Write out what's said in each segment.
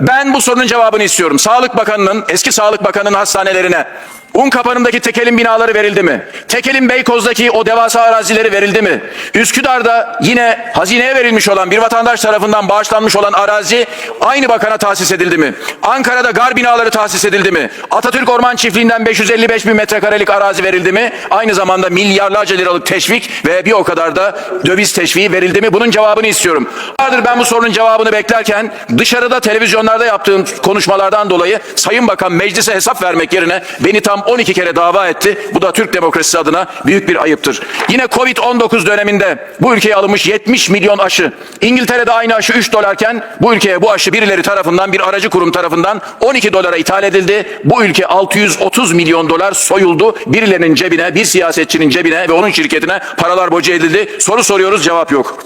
Ben bu sorunun cevabını istiyorum. Sağlık Bakanı'nın, eski Sağlık Bakanı'nın hastanelerine Unkapanı'ndaki tekelin binaları verildi mi? Tekelin Beykoz'daki o devasa arazileri verildi mi? Üsküdar'da yine hazineye verilmiş olan bir vatandaş tarafından bağışlanmış olan arazi aynı bakana tahsis edildi mi? Ankara'da gar binaları tahsis edildi mi? Atatürk Orman Çiftliği'nden 555 bin metrekarelik arazi verildi mi? Aynı zamanda milyarlarca liralık teşvik ve bir o kadar da döviz teşviği verildi mi? Bunun cevabını istiyorum. Vardır ben bu sorunun cevabını beklerken dışarıda televizyonlarda yaptığım konuşmalardan dolayı Sayın Bakan meclise hesap vermek yerine beni tam 12 kere dava etti. Bu da Türk demokrasisi adına büyük bir ayıptır. Yine Covid-19 döneminde bu ülkeye alınmış 70 milyon aşı. İngiltere'de aynı aşı 3 dolarken bu ülkeye bu aşı birileri tarafından bir aracı kurum tarafından 12 dolara ithal edildi. Bu ülke 630 milyon dolar soyuldu. Birilerinin cebine, bir siyasetçinin cebine ve onun şirketine paralar boca edildi. Soru soruyoruz cevap yok.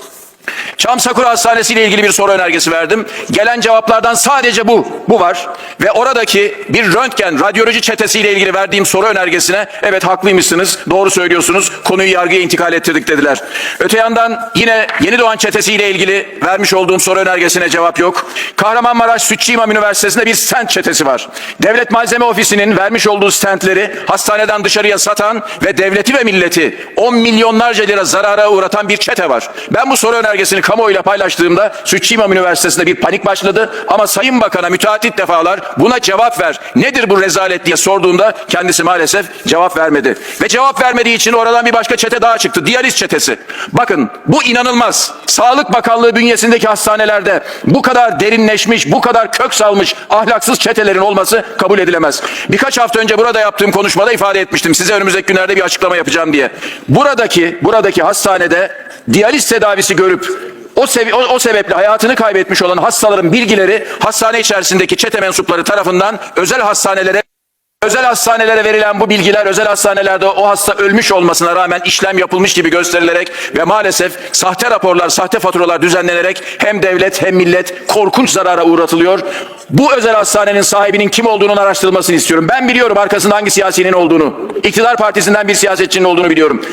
Çam Sakura Hastanesi ile ilgili bir soru önergesi verdim. Gelen cevaplardan sadece bu, bu var. Ve oradaki bir röntgen, radyoloji çetesi ile ilgili verdiğim soru önergesine evet haklıymışsınız, doğru söylüyorsunuz, konuyu yargıya intikal ettirdik dediler. Öte yandan yine Yeni Doğan çetesi ile ilgili vermiş olduğum soru önergesine cevap yok. Kahramanmaraş Sütçü İmam Üniversitesi'nde bir stent çetesi var. Devlet Malzeme Ofisi'nin vermiş olduğu stentleri hastaneden dışarıya satan ve devleti ve milleti 10 milyonlarca lira zarara uğratan bir çete var. Ben bu soru önergesini kamuoyuyla paylaştığımda Sütçü Üniversitesi'nde bir panik başladı ama Sayın Bakan'a müteahhit defalar buna cevap ver. Nedir bu rezalet diye sorduğumda kendisi maalesef cevap vermedi. Ve cevap vermediği için oradan bir başka çete daha çıktı. Diyaliz çetesi. Bakın bu inanılmaz. Sağlık Bakanlığı bünyesindeki hastanelerde bu kadar derinleşmiş, bu kadar kök salmış ahlaksız çetelerin olması kabul edilemez. Birkaç hafta önce burada yaptığım konuşmada ifade etmiştim. Size önümüzdeki günlerde bir açıklama yapacağım diye. Buradaki buradaki hastanede diyaliz tedavisi görüp o, sevi- o, o sebeple hayatını kaybetmiş olan hastaların bilgileri hastane içerisindeki çete mensupları tarafından özel hastanelere Özel hastanelere verilen bu bilgiler özel hastanelerde o hasta ölmüş olmasına rağmen işlem yapılmış gibi gösterilerek ve maalesef sahte raporlar, sahte faturalar düzenlenerek hem devlet hem millet korkunç zarara uğratılıyor. Bu özel hastanenin sahibinin kim olduğunun araştırılmasını istiyorum. Ben biliyorum arkasında hangi siyasinin olduğunu. İktidar partisinden bir siyasetçinin olduğunu biliyorum.